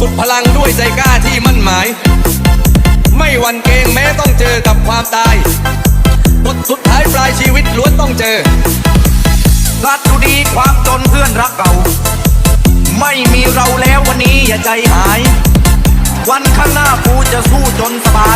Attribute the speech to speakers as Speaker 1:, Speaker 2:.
Speaker 1: สุดพลังด้วยใจกล้าที่มั่นหมาย ไม่วันเกรงแม้ต้องเจอกับความตายบทสุดท้ายปลายชีวิตล้วนต้องเจอรัดดูดีความจนเพื่อนรักเก่าไม่มีเราแล้ววันนี้อย่าใจหาย วันข้างหน้ากูจะสู้จนสบาย